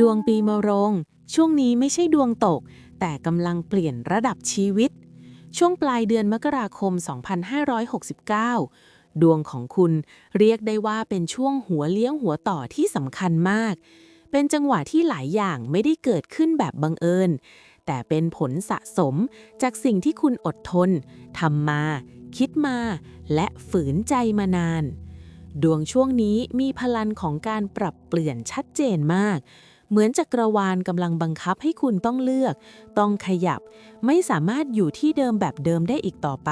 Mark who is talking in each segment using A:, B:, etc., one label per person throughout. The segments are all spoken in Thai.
A: ดวงปีมะโรง ช่วงนี้ไม่ใช่ดวงตก แต่กำลังเปลี่ยนระดับชีวิต ช่วงปลายเดือนมกราคม 2569 ดวงของคุณเรียกได้ว่าเป็นช่วงหัวเลี้ยงหัวต่อที่สำคัญมาก เป็นจังหวะที่หลายอย่างไม่ได้เกิดขึ้นแบบบังเอิญ แต่เป็นผลสะสมจากสิ่งที่คุณอดทนทำมา คิดมา และฝืนใจมานานดวงช่วงนี้มีพลังของการปรับเปลี่ยนชัดเจนมาก เหมือนจักรวาลกำลังบังคับให้คุณต้องเลือก ต้องขยับ ไม่สามารถอยู่ที่เดิมแบบเดิมได้อีกต่อไป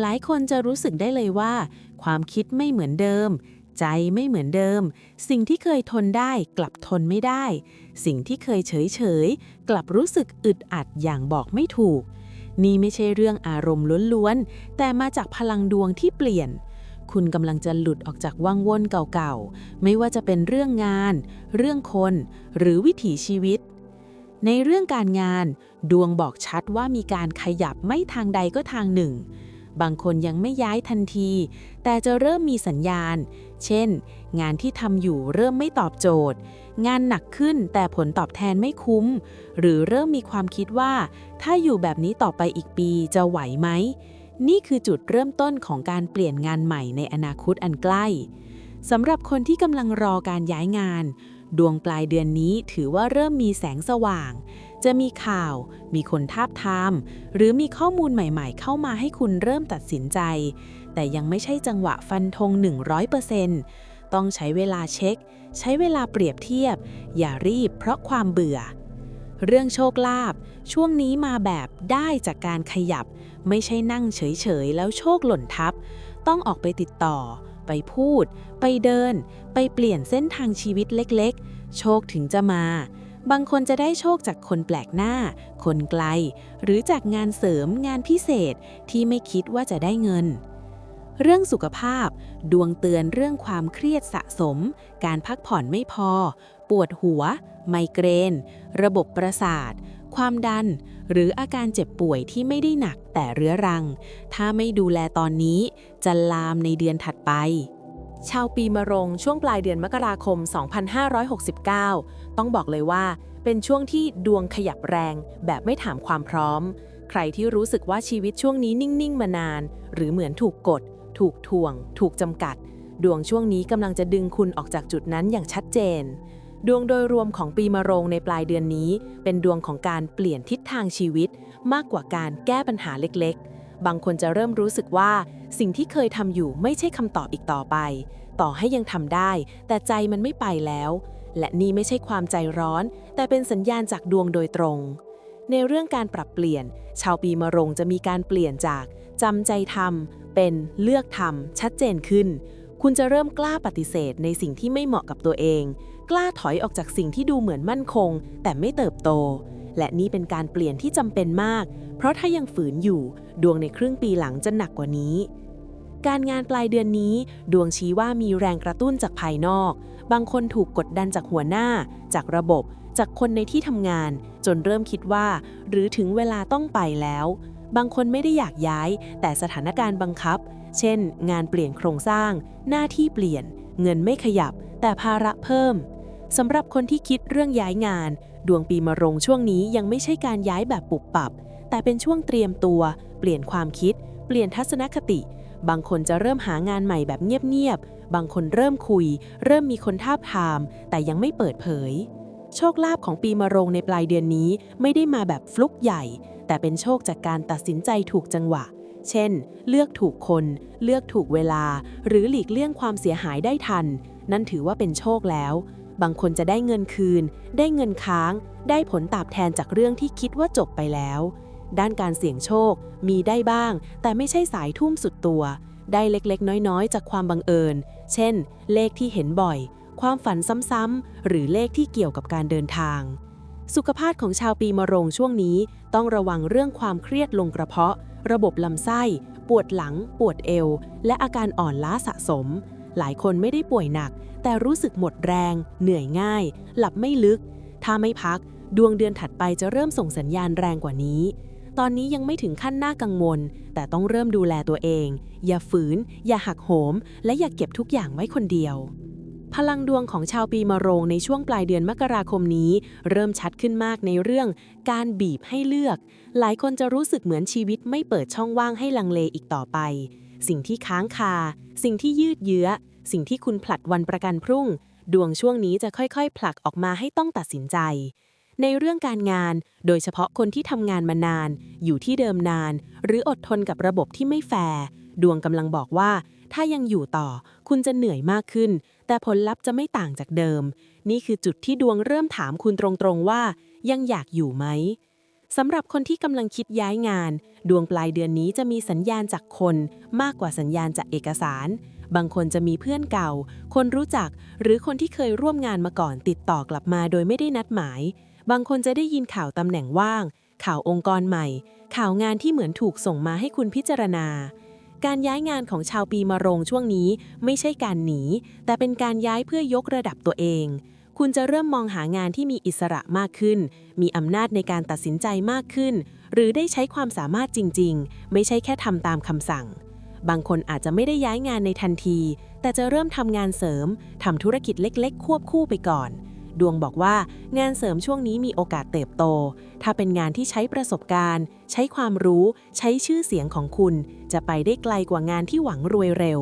A: หลายคนจะรู้สึกได้เลยว่า ความคิดไม่เหมือนเดิม ใจไม่เหมือนเดิม สิ่งที่เคยทนได้กลับทนไม่ได้ สิ่งที่เคยเฉยเฉยกลับรู้สึกอึดอัดอย่างบอกไม่ถูก นี่ไม่ใช่เรื่องอารมณ์ล้วนๆ แต่มาจากพลังดวงที่เปลี่ยน คุณกำลังจะหลุดออกจากวังวนเก่าๆ ไม่ว่าจะเป็นเรื่องงาน เรื่องคน หรือวิถีชีวิต ในเรื่องการงาน ดวงบอกชัดว่ามีการขยับไม่ทางใดก็ทางหนึ่ง บางคนยังไม่ย้ายทันที แต่จะเริ่มมีสัญญาณ เช่น งานที่ทำอยู่เริ่มไม่ตอบโจทย์ งานหนักขึ้นแต่ผลตอบแทนไม่คุ้ม หรือเริ่มมีความคิดว่า ถ้าอยู่แบบนี้ต่อไปอีกปีจะไหวไหม นี่คือจุดเริ่มต้นของการเปลี่ยนงานใหม่ในอนาคตอันใกล้สำหรับคนที่กำลังรอการย้ายงาน ดวงปลายเดือนนี้ถือว่าเริ่มมีแสงสว่าง จะมีข่าว มีคนทาบทาม หรือมีข้อมูลใหม่ๆ เข้ามาให้คุณเริ่มตัดสินใจ แต่ยังไม่ใช่จังหวะฟันธง 100%ต้องใช้เวลาเช็ค ใช้เวลาเปรียบเทียบ อย่ารีบเพราะความเบื่อ เรื่องโชคลาภช่วงนี้มาแบบได้จากการขยับ ไม่ใช่นั่งเฉยๆ แล้วโชคหล่นทับ ต้องออกไปติดต่อ ไปพูด ไปเดิน ไปเปลี่ยนเส้นทางชีวิตเล็กๆ โชคถึงจะมา บางคนจะได้โชคจากคนแปลกหน้า คนไกล หรือจากงานเสริมงานพิเศษที่ไม่คิดว่าจะได้เงินเรื่องสุขภาพ ดวงเตือนเรื่องความเครียดสะสม การพักผ่อนไม่พอ ปวดหัว ไมเกรน ระบบประสาท ความดัน หรืออาการเจ็บป่วยที่ไม่ได้หนักแต่เรื้อรัง ถ้าไม่ดูแลตอนนี้ จะลามในเดือนถัดไป ชาวปีมะรงช่วงปลายเดือนมกราคม 2569 ต้องบอกเลยว่าเป็นช่วงที่ดวงขยับแรงแบบไม่ถามความพร้อม ใครที่รู้สึกว่าชีวิตช่วงนี้นิ่ง ๆ มานาน หรือเหมือนถูกกด ถูกทวง ถูกจำกัด ดวงช่วงนี้กำลังจะดึงคุณออกจากจุดนั้นอย่างชัดเจน ดวงโดยรวมของปีมะโรงในปลายเดือนนี้ เป็นดวงของการเปลี่ยนทิศทางชีวิต มากกว่าการแก้ปัญหาเล็กๆ บางคนจะเริ่มรู้สึกว่า สิ่งที่เคยทำอยู่ไม่ใช่คำตอบอีกต่อไป ต่อให้ยังทำได้ แต่ใจมันไม่ไปแล้ว และนี่ไม่ใช่ความใจร้อน แต่เป็นสัญญาณจากดวงโดยตรง ในเรื่องการปรับเปลี่ยน ชาวปีมะโรงจะมีการเปลี่ยนจากจำใจทำเป็นเลือกทำชัดเจนขึ้น คุณจะเริ่มกล้าปฏิเสธในสิ่งที่ไม่เหมาะกับตัวเอง กล้าถอยออกจากสิ่งที่ดูเหมือนมั่นคง แต่ไม่เติบโต และนี่เป็นการเปลี่ยนที่จำเป็นมาก เพราะถ้ายังฝืนอยู่ ดวงในครึ่งปีหลังจะหนักกว่านี้ การงานปลายเดือนนี้ ดวงชี้ว่ามีแรงกระตุ้นจากภายนอก บางคนถูกกดดันจากหัวหน้า จากระบบ จากคนในที่ทำงาน จนเริ่มคิดว่า หรือถึงเวลาต้องไปแล้ว บางคนไม่ได้อยากย้าย แต่สถานการณ์บังคับ เช่น งานเปลี่ยนโครงสร้าง หน้าที่เปลี่ยน เงินไม่ขยับแต่ภาระเพิ่ม สำหรับคนที่คิดเรื่องย้ายงาน ดวงปีมะโรงช่วงนี้ยังไม่ใช่การย้ายแบบปุบปับ แต่เป็นช่วงเตรียมตัว เปลี่ยนความคิด เปลี่ยนทัศนคติ บางคนจะเริ่มหางานใหม่แบบเงียบๆ บางคนเริ่มคุย เริ่มมีคนทาบทาม แต่ยังไม่เปิดเผย โชคลาภของปีมะโรงในปลายเดือนนี้ไม่ได้มาแบบฟลุกใหญ่ แต่เป็นโชคจากการตัดสินใจถูกจังหวะ เช่น เลือกถูกคน เลือกถูกเวลา หรือหลีกเลี่ยงความเสียหายได้ทัน นั่นถือว่าเป็นโชคแล้ว บางคนจะได้เงินคืน ได้เงินค้าง ได้ผลตอบแทนจากเรื่องที่คิดว่าจบไปแล้ว ด้านการเสี่ยงโชค มีได้บ้าง แต่ไม่ใช่สายทุ่มสุดตัว ได้เล็กๆ น้อยๆ จากความบังเอิญ เช่น เลขที่เห็นบ่อย ความฝันซ้ำๆ หรือเลขที่เกี่ยวกับการเดินทาง สุขภาพของชาวปีมะโรงช่วงนี้ ต้องระวังเรื่องความเครียดลงกระเพาะ ระบบลำไส้ ปวดหลัง ปวดเอว และอาการอ่อนล้าสะสม หลายคนไม่ได้ป่วยหนัก แต่รู้สึกหมดแรง เหนื่อยง่าย หลับไม่ลึก ถ้าไม่พัก ดวงเดือนถัดไปจะเริ่มส่งสัญญาณแรงกว่านี้ ตอนนี้ยังไม่ถึงขั้นน่ากังวล แต่ต้องเริ่มดูแลตัวเอง อย่าฝืน อย่าหักโหม และอย่าเก็บทุกอย่างไว้คนเดียวพพลังดวงของชาวปีมะโรงในช่วงปลายเดือนมกราคมนี้ เริ่มชัดขึ้นมากในเรื่องการบีบให้เลือก หลายคนจะรู้สึกเหมือนชีวิตไม่เปิดช่องว่างให้ลังเลอีกต่อไป สิ่งที่ค้างคา สิ่งที่ยืดเยื้อ สิ่งที่คุณผลัดวันประกันพรุ่ง ดวงช่วงนี้จะค่อยๆ ผลักออกมาให้ต้องตัดสินใจ ในเรื่องการงาน โดยเฉพาะคนที่ทำงานมานาน อยู่ที่เดิมนาน หรืออดทนกับระบบที่ไม่แฟร์ดวงกำลังบอกว่า ถ้ายังอยู่ต่อ คุณจะเหนื่อยมากขึ้น แต่ผลลัพธ์จะไม่ต่างจากเดิม นี่คือจุดที่ดวงเริ่มถามคุณตรงๆว่า ยังอยากอยู่ไหม สำหรับคนที่กำลังคิดย้ายงาน ดวงปลายเดือนนี้จะมีสัญญาณจากคนมากกว่าสัญญาณจากเอกสาร บางคนจะมีเพื่อนเก่า คนรู้จัก หรือคนที่เคยร่วมงานมาก่อนติดต่อกลับมาโดยไม่ได้นัดหมาย บางคนจะได้ยินข่าวตำแหน่งว่าง ข่าวองค์กรใหม่ ข่าวงานที่เหมือนถูกส่งมาให้คุณพิจารณา การย้ายงานของชาวปีมะโรงช่วงนี้ไม่ใช่การหนี แต่เป็นการย้ายเพื่อยกระดับตัวเอง คุณจะเริ่มมองหางานที่มีอิสระมากขึ้น มีอำนาจในการตัดสินใจมากขึ้น หรือได้ใช้ความสามารถจริง ๆ ไม่ใช่แค่ทำตามคำสั่ง บางคนอาจจะไม่ได้ย้ายงานในทันที แต่จะเริ่มทำงานเสริมทำธุรกิจเล็กๆ ควบคู่ไปก่อน ดวงบอกว่างานเสริมช่วงนี้มีโอกาสเติบโต ถ้าเป็นงานที่ใช้ประสบการณ์ ใช้ความรู้ ใช้ชื่อเสียงของคุณ จะไปได้ไกลกว่างานที่หวังรวยเร็ว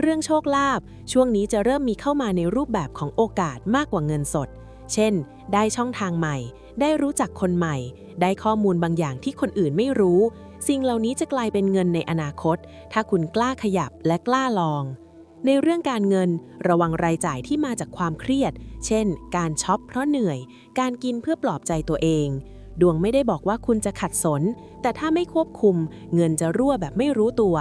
A: เรื่องโชคลาภช่วงนี้จะเริ่มมีเข้ามาในรูปแบบของโอกาสมากกว่าเงินสด เช่น ได้ช่องทางใหม่ ได้รู้จักคนใหม่ ได้ข้อมูลบางอย่างที่คนอื่นไม่รู้ สิ่งเหล่านี้จะกลายเป็นเงินในอนาคต ถ้าคุณกล้าขยับและกล้าลอง ในเรื่องการเงิน ระวังรายจ่ายที่มาจากความเครียด เช่น การช็อปเพราะเหนื่อย การกินเพื่อปลอบใจตัวเองดวงไม่ได้บอกว่าคุณจะขัดสน แต่ถ้าไม่ควบคุม เงินจะรั่วแบบไม่รู้ตัว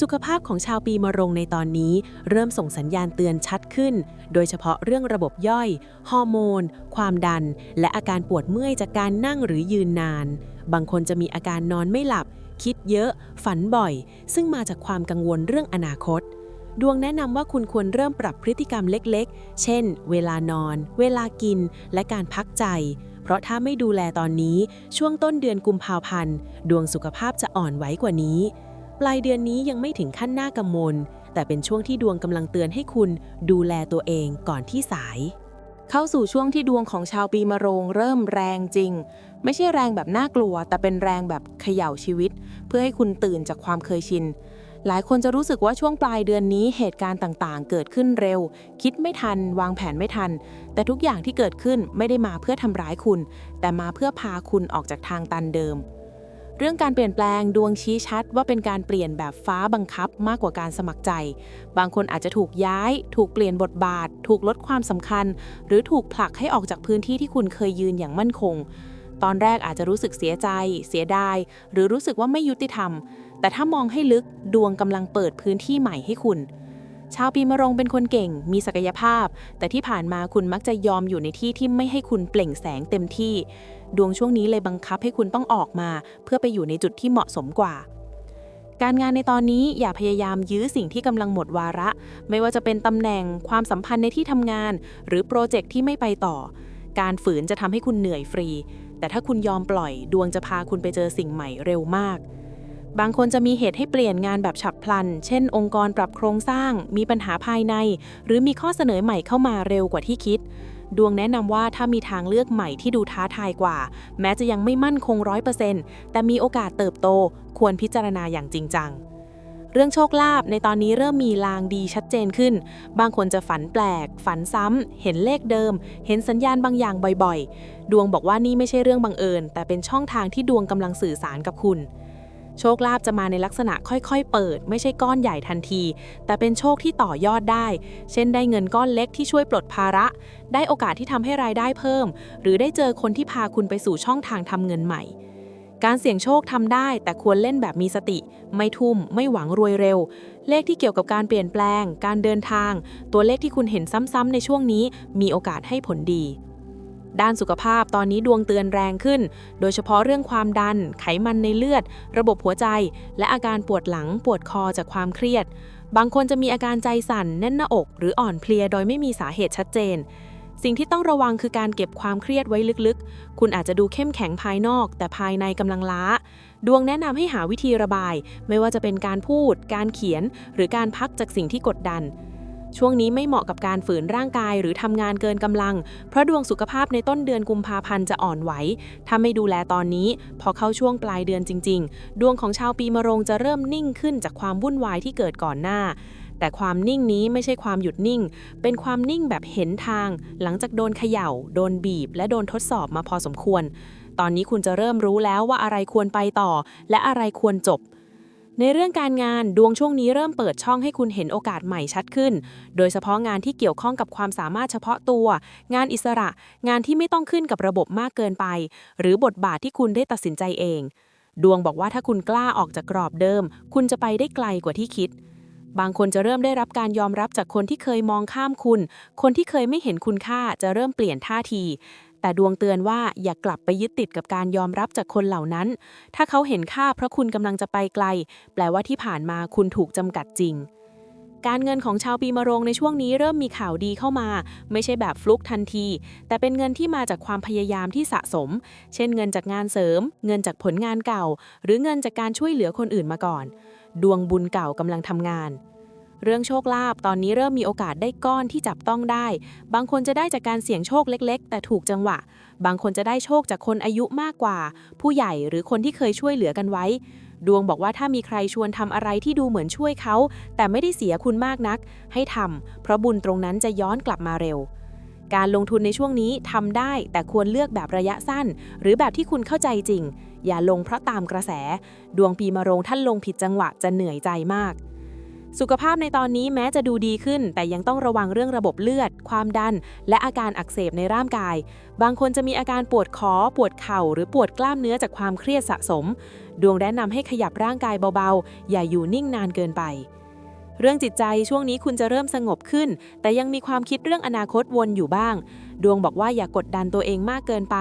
A: สุขภาพของชาวปีมะโรงในตอนนี้ เริ่มส่งสัญญาณเตือนชัดขึ้น โดยเฉพาะเรื่องระบบย่อย ฮอร์โมน ความดัน และอาการปวดเมื่อยจากการนั่งหรือยืนนาน บางคนจะมีอาการนอนไม่หลับ คิดเยอะ ฝันบ่อย ซึ่งมาจากความกังวลเรื่องอนาคต ดวงแนะนำว่าคุณควรเริ่มปรับพฤติกรรมเล็กๆ เช่น เวลานอน เวลากิน และการพักใจเพราะถ้าไม่ดูแลตอนนี้ช่วงต้นเดือนกุมภาพันธ์ ดวงสุขภาพจะอ่อนไหวกว่านี้ ปลายเดือนนี้ยังไม่ถึงขั้นหน้ากังวลแต่เป็นช่วงที่ดวงกำลังเตือนให้คุณดูแลตัวเองก่อนที่สาย
B: เข้าสู่ช่วงที่ดวงของชาวปีมะโรงเริ่มแรงจริง ไม่ใช่แรงแบบน่ากลัว แต่เป็นแรงแบบเขย่าชีวิต เพื่อให้คุณตื่นจากความเคยชิน หลายคนจะรู้สึกว่าช่วงปลายเดือนนี้เหตุการณ์ต่างๆ เกิดขึ้นเร็ว คิดไม่ทัน วางแผนไม่ทัน แต่ทุกอย่างที่เกิดขึ้นไม่ได้มาเพื่อทำร้ายคุณ แต่มาเพื่อพาคุณออกจากทางตันเดิม เรื่องการเปลี่ยนแปลงดวงชี้ชัดว่าเป็นการเปลี่ยนแบบฟ้าบังคับมากกว่าการสมัครใจ บางคนอาจจะถูกย้าย ถูกเปลี่ยนบทบาท ถูกลดความสำคัญ หรือถูกผลักให้ออกจากพื้นที่ที่คุณเคยยืนอย่างมั่นคง ตอนแรกอาจจะรู้สึกเสียใจ เสียดาย หรือรู้สึกว่าไม่ยุติธรรม แต่ถ้ามองให้ลึกดวงกำลังเปิดพื้นที่ใหม่ให้คุณ ชาวปีมะโรงเป็นคนเก่ง มีศักยภาพ แต่ที่ผ่านมาคุณมักจะยอมอยู่ในที่ที่ไม่ให้คุณเปล่งแสงเต็มที่ ดวงช่วงนี้เลยบังคับให้คุณต้องออกมา เพื่อไปอยู่ในจุดที่เหมาะสมกว่า การงานในตอนนี้อย่าพยายามยื้อสิ่งที่กำลังหมดวาระ ไม่ว่าจะเป็นตำแหน่งความสัมพันธ์ในที่ทำงาน หรือโปรเจกต์ที่ไม่ไปต่อ การฝืนจะทำให้คุณเหนื่อยฟรี แต่ถ้าคุณยอมปล่อย ดวงจะพาคุณไปเจอสิ่งใหม่เร็วมาก บางคนจะมีเหตุให้เปลี่ยนงานแบบฉับพลัน เช่น องค์กรปรับโครงสร้าง มีปัญหาภายใน หรือมีข้อเสนอใหม่เข้ามาเร็วกว่าที่คิด ดวงแนะนำว่าถ้ามีทางเลือกใหม่ที่ดูท้าทายกว่า แม้จะยังไม่มั่นคงร้อยเปอร์เซ็นต์แต่มีโอกาสเติบโต ควรพิจารณาอย่างจริงจังเรื่องโชคลาภในตอนนี้เริ่มมีลางดีชัดเจนขึ้น บางคนจะฝันแปลก ฝันซ้ำ เห็นเลขเดิม เห็นสัญญาณบางอย่างบ่อยๆ ดวงบอกว่านี่ไม่ใช่เรื่องบังเอิญ แต่เป็นช่องทางที่ดวงกำลังสื่อสารกับคุณ โชคลาภจะมาในลักษณะค่อยๆ เปิด ไม่ใช่ก้อนใหญ่ทันที แต่เป็นโชคที่ต่อยอดได้ เช่นได้เงินก้อนเล็กที่ช่วยปลดภาระ ได้โอกาสที่ทำให้รายได้เพิ่ม หรือได้เจอคนที่พาคุณไปสู่ช่องทางทำเงินใหม่ การเสี่ยงโชคทำได้ แต่ควรเล่นแบบมีสติ ไม่ทุ่ม ไม่หวังรวยเร็ว เลขที่เกี่ยวกับการเปลี่ยนแปลง การเดินทาง ตัวเลขที่คุณเห็นซ้ำๆในช่วงนี้ มีโอกาสให้ผลดี ด้านสุขภาพตอนนี้ดวงเตือนแรงขึ้น โดยเฉพาะเรื่องความดัน ไขมันในเลือด ระบบหัวใจ และอาการปวดหลังปวดคอจากความเครียด บางคนจะมีอาการใจสั่น แน่นหน้าอก หรืออ่อนเพลียโดยไม่มีสาเหตุชัดเจน สิ่งที่ต้องระวังคือการเก็บความเครียดไว้ลึกๆ คุณอาจจะดูเข้มแข็งภายนอก แต่ภายในกำลังล้า ดวงแนะนำให้หาวิธีระบาย ไม่ว่าจะเป็นการพูด การเขียน หรือการพักจากสิ่งที่กดดัน ช่วงนี้ไม่เหมาะกับการฝืนร่างกายหรือทำงานเกินกำลัง เพราะดวงสุขภาพในต้นเดือนกุมภาพันธ์จะอ่อนไหว ถ้าไม่ดูแลตอนนี้ พอเข้าช่วงปลายเดือนจริง ๆ ดวงของชาวปีมะโรงจะเริ่มนิ่งขึ้นจากความวุ่นวายที่เกิดก่อนหน้าแต่ความนิ่งนี้ไม่ใช่ความหยุดนิ่ง เป็นความนิ่งแบบเห็นทาง หลังจากโดนเขย่า โดนบีบ และโดนทดสอบมาพอสมควร ตอนนี้คุณจะเริ่มรู้แล้วว่าอะไรควรไปต่อ และอะไรควรจบ ในเรื่องการงานดวงช่วงนี้เริ่มเปิดช่องให้คุณเห็นโอกาสใหม่ชัดขึ้น โดยเฉพาะงานที่เกี่ยวข้องกับความสามารถเฉพาะตัว งานอิสระ งานที่ไม่ต้องขึ้นกับระบบมากเกินไป หรือบทบาทที่คุณได้ตัดสินใจเอง ดวงบอกว่าถ้าคุณกล้าออกจากกรอบเดิม คุณจะไปได้ไกลกว่าที่คิด บางคนจะเริ่มได้รับการยอมรับจากคนที่เคยมองข้ามคุณ คนที่เคยไม่เห็นคุณค่าจะเริ่มเปลี่ยนท่าที แต่ดวงเตือนว่าอย่ากลับไปยึดติดกับการยอมรับจากคนเหล่านั้น ถ้าเขาเห็นค่าเพราะคุณกำลังจะไปไกล แปลว่าที่ผ่านมาคุณถูกจำกัดจริง การเงินของชาวปีมะโรงในช่วงนี้เริ่มมีข่าวดีเข้ามา ไม่ใช่แบบฟลุกทันที แต่เป็นเงินที่มาจากความพยายามที่สะสม เช่นเงินจากงานเสริม เงินจากผลงานเก่า หรือเงินจากการช่วยเหลือคนอื่นมาก่อน ดวงบุญเก่ากำลังทำงาน เรื่องโชคลาภตอนนี้เริ่มมีโอกาสได้ก้อนที่จับต้องได้ บางคนจะได้จากการเสี่ยงโชคเล็ก ๆ แต่ถูกจังหวะ บางคนจะได้โชคจากคนอายุมากกว่า ผู้ใหญ่หรือคนที่เคยช่วยเหลือกันไว้ ดวงบอกว่าถ้ามีใครชวนทำอะไรที่ดูเหมือนช่วยเขา แต่ไม่ได้เสียคุณมากนัก ให้ทำเพราะบุญตรงนั้นจะย้อนกลับมาเร็วการลงทุนในช่วงนี้ทำได้แต่ควรเลือกแบบระยะสั้น หรือแบบที่คุณเข้าใจจริง อย่าลงเพราะตามกระแส ดวงปีมะโรงท่านลงผิดจังหวะจะเหนื่อยใจมาก สุขภาพในตอนนี้แม้จะดูดีขึ้น แต่ยังต้องระวังเรื่องระบบเลือด ความดัน และอาการอักเสบในร่างกาย บางคนจะมีอาการปวดคอปวดเข่า หรือปวดกล้ามเนื้อจากความเครียดสะสม ดวงแนะนำให้ขยับร่างกายเบาๆ อย่าอยู่นิ่งนานเกินไป เรื่องจิตใจช่วงนี้คุณจะเริ่มสงบขึ้น แต่ยังมีความคิดเรื่องอนาคตวนอยู่บ้าง ดวงบอกว่าอย่ากกดดันตัวเองมากเกินไป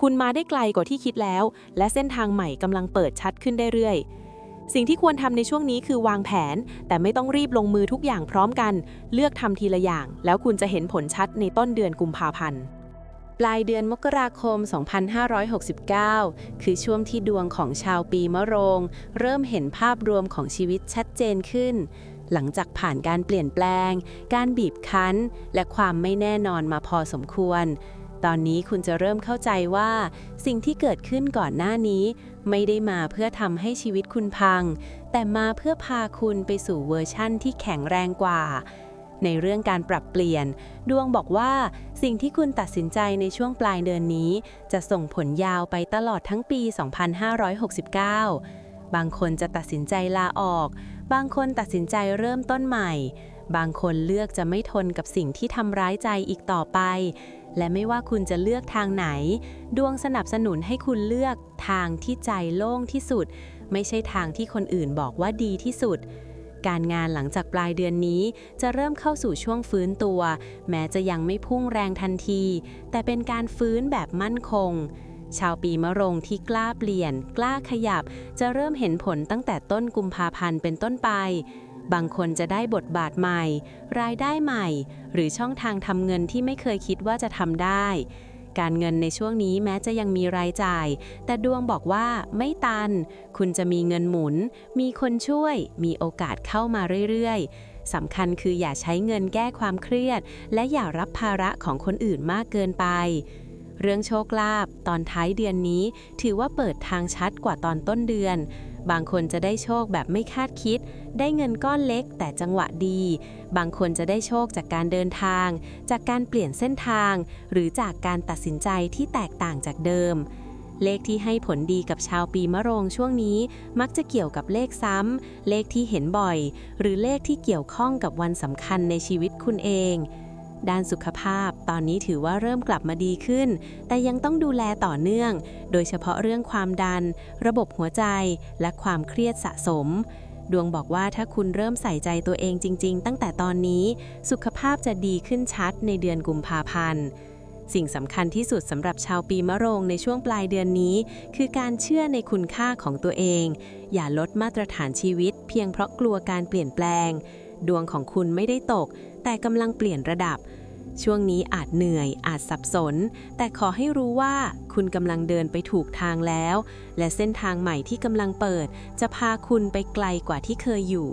B: คุณมาได้ไกลกว่าที่คิดแล้ว และเส้นทางใหม่กำลังเปิดชัดขึ้นได้เรื่อยๆ สิ่งที่ควรทำในช่วงนี้คือวางแผน แต่ไม่ต้องรีบลงมือทุกอย่างพร้อมกัน เลือกทำทีละอย่าง แล้วคุณจะเห็นผลชัดในต้นเดือนกุมภาพันธ์ปลายเดือนมกราคม 2569 คือช่วงที่ดวงของชาวปีมะโรง เริ่มเห็นภาพรวมของชีวิตชัดเจนขึ้น หลังจากผ่านการเปลี่ยนแปลง การบีบคั้น และความไม่แน่นอนมาพอสมควร ตอนนี้คุณจะเริ่มเข้าใจว่า สิ่งที่เกิดขึ้นก่อนหน้านี้ ไม่ได้มาเพื่อทำให้ชีวิตคุณพัง แต่มาเพื่อพาคุณไปสู่เวอร์ชั่นที่แข็งแรงกว่า ในเรื่องการปรับเปลี่ยน ดวงบอกว่าสิ่งที่คุณตัดสินใจในช่วงปลายเดือนนี้ จะส่งผลยาวไปตลอดทั้งปี 2569 บางคนจะตัดสินใจลาออก บางคนตัดสินใจเริ่มต้นใหม่ บางคนเลือกจะไม่ทนกับสิ่งที่ทำร้ายใจอีกต่อไป และไม่ว่าคุณจะเลือกทางไหน ดวงสนับสนุนให้คุณเลือกทางที่ใจโล่งที่สุด ไม่ใช่ทางที่คนอื่นบอกว่าดีที่สุด การงานหลังจากปลายเดือนนี้จะเริ่มเข้าสู่ช่วงฟื้นตัว แม้จะยังไม่พุ่งแรงทันที แต่เป็นการฟื้นแบบมั่นคง ชาวปีมะโรงที่กล้าเปลี่ยน กล้าขยับ จะเริ่มเห็นผลตั้งแต่ต้นกุมภาพันธ์เป็นต้นไป บางคนจะได้บทบาทใหม่ รายได้ใหม่ หรือช่องทางทำเงินที่ไม่เคยคิดว่าจะทำได้ การเงินในช่วงนี้แม้จะยังมีรายจ่าย แต่ดวงบอกว่าไม่ตัน คุณจะมีเงินหมุน มีคนช่วย มีโอกาสเข้ามาเรื่อยๆสำคัญคืออย่าใช้เงินแก้ความเครียด และอย่ารับภาระของคนอื่นมากเกินไปเรื่องโชคลาภตอนท้ายเดือนนี้ถือว่าเปิดทางชัดกว่าตอนต้นเดือน บางคนจะได้โชคแบบไม่คาดคิด ได้เงินก้อนเล็กแต่จังหวะดี บางคนจะได้โชคจากการเดินทาง จากการเปลี่ยนเส้นทาง หรือจากการตัดสินใจที่แตกต่างจากเดิม เลขที่ให้ผลดีกับชาวปีมะโรงช่วงนี้ มักจะเกี่ยวกับเลขซ้ำเลขที่เห็นบ่อย หรือเลขที่เกี่ยวข้องกับวันสำคัญในชีวิตคุณเอง ด้านสุขภาพ ตอนนี้ถือว่าเริ่มกลับมาดีขึ้น แต่ยังต้องดูแลต่อเนื่อง โดยเฉพาะเรื่องความดัน ระบบหัวใจ และความเครียดสะสม ดวงบอกว่าถ้าคุณเริ่มใส่ใจตัวเองจริง ๆ ตั้งแต่ตอนนี้ สุขภาพจะดีขึ้นชัดในเดือนกุมภาพันธ์สิ่งสำคัญที่สุดสำหรับชาวปีมะโรงในช่วงปลายเดือนนี้ คือการเชื่อในคุณค่าของตัวเอง อย่าลดมาตรฐานชีวิต เพียงเพราะกลัวการเปลี่ยนแปลง ดวงของคุณไม่ได้ตก แต่กำลังเปลี่ยนระดับ ช่วงนี้อาจเหนื่อย อาจสับสน แต่ขอให้รู้ว่าคุณกำลังเดินไปถูกทางแล้ว และเส้นทางใหม่ที่กำลังเปิด จะพาคุณไปไกลกว่าที่เคยอยู่